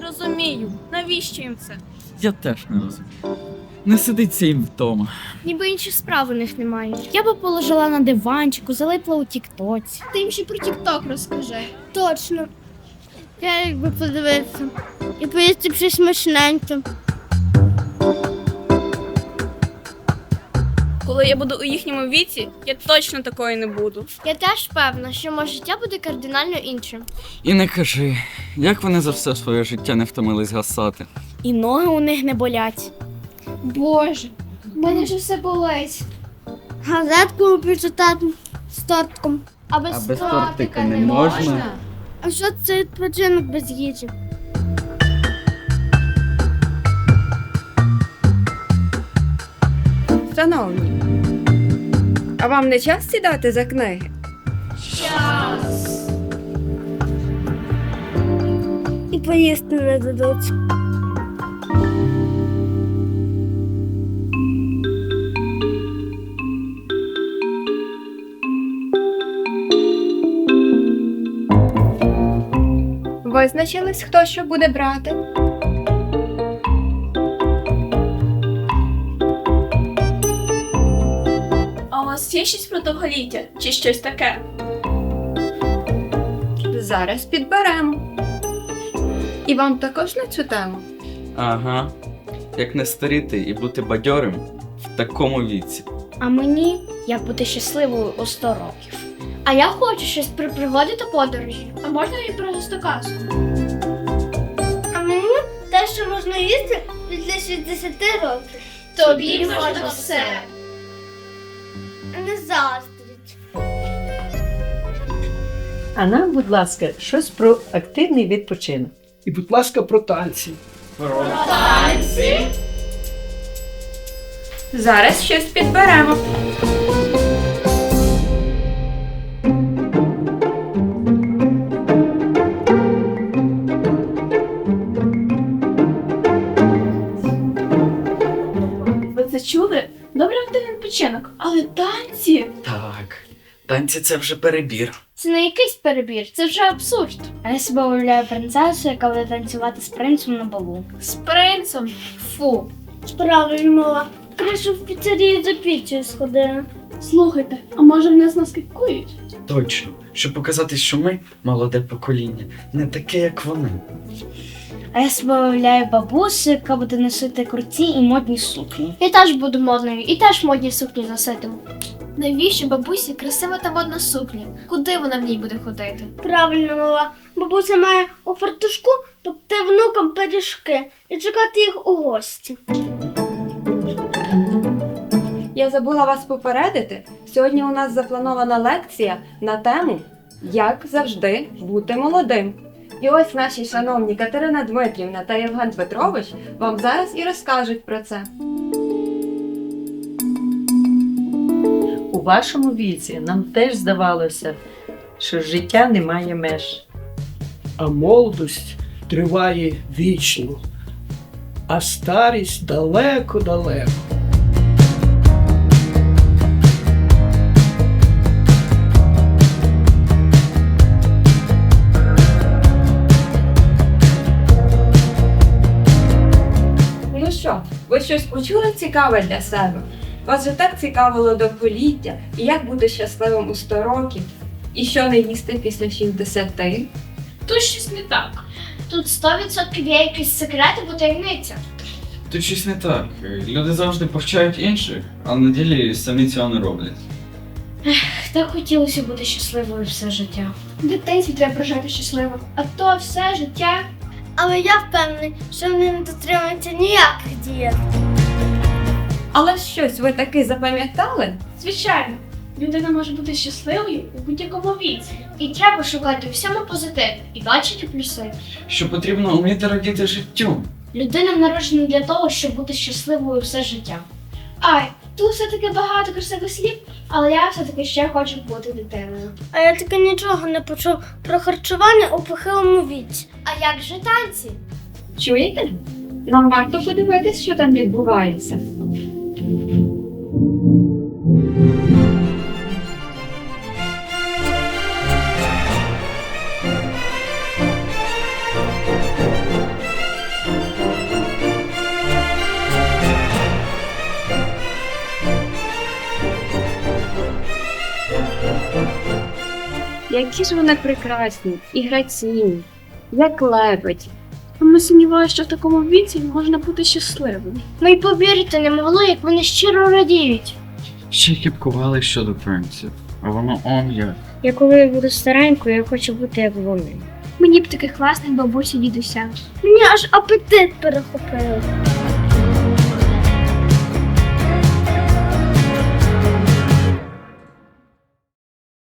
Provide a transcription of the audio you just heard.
розумію. Навіщо їм це? Я теж не розумію. Не сидиться їм вдома. Ніби інших справи у них немає. Я би положила на диванчику, залипла у тіктоці. Ти їм ще про тік-ток розкажи. Точно. Я якби подивився. І поїсти щось смачненьке. Коли я буду у їхньому віці, я точно такої не буду. Я теж певна, що моє життя буде кардинально іншим. І не кажи, як вони за все своє життя не втомились гасати. І ноги у них не болять. Боже, в мене ж все болить. Газетку почитати з тортком. А без, А без тортика не можна? А що це відпочинок без їжі? Шановні, а вам не час сідати за книги? І поїсти не дадуть. Визначились, хто що буде брати? А у вас є щось про довголіття чи щось таке? Зараз підберемо. І вам також на цю тему? Ага. Як не старіти і бути бадьорим в такому віці. А мені як бути щасливою у 100 років. А я хочу щось про пригоди та подорожі. А можна і про казку? А мені те, що можна їсти після 60 років. Тобі можна все. Не. А нам, будь ласка, щось про активний відпочинок. І, будь ласка, про танці. Зараз щось підберемо. Ви це чули? Добре відпочинок, але танці. Так. Танці це вже перебір. Це не якийсь перебір, це вже абсурд. А я себе уявляю принцесу, яка буде танцювати з принцем на балу. З принцем. Фу. Справді мова. Краще в піцерію за піцею сходила. Слухайте, а може вони з нас наскакують? Точно. Щоб показати, що ми, молоде покоління, не таке, як вони. А я себе уявляю бабусю, яка буде носити круті і модні сукні. Я теж буду модною і теж модні сукні носитиму. Навіщо бабусі красива та модна сукня? Куди вона в ній буде ходити? Правильно, мала. Бабуся має у фартушку пекти внукам пиріжки і чекати їх у гості. Я забула вас попередити. Сьогодні у нас запланована лекція на тему Як завжди бути молодим. І ось наші шановні Катерина Дмитрівна та Євген Петрович вам зараз і розкажуть про це. У вашому віці нам теж здавалося, що життя не має меж. А молодость триває вічно, а старість далеко-далеко. Щось почули цікаве для себе? Вас же так цікавило довголіття, і як бути щасливим у 100 років, і що не їсти після 60. Тут щось не так. Тут 100% є якийсь секрет або таємниця. Тут щось не так. Люди завжди повчають інших, а на ділі самі цього не роблять. Так хотілося бути щасливою все життя. В дитинстві треба прожити щасливо, а то все життя. Але я впевнений, що вони не дотримуються ніяких дієт. Але щось ви таки запам'ятали? Звичайно, людина може бути щасливою у будь-якому віці. І треба шукати у всьому позитив і бачити плюси. Що потрібно вміти радіти життю. Людина народжена для того, щоб бути щасливою все життя. Ай, тут все-таки багато красивих слів, але я все-таки ще хочу бути дитиною. А я таки нічого не почув про харчування у похилому віці. А як же танці? Чуєте? Нам варто подивитись, що там відбувається. Які ж вони прекрасні і граційні, як лебедь. Не сумніваюся, що в такому віці можна бути щасливим. Ми й повірити не могли, як вони щиро радіють. Ще й кіпкували щодо принців, а воно он як. Я коли буду старенькою, я хочу бути як вони. Мені б таких класних бабусь і дідуся. Мені аж апетит перехопив.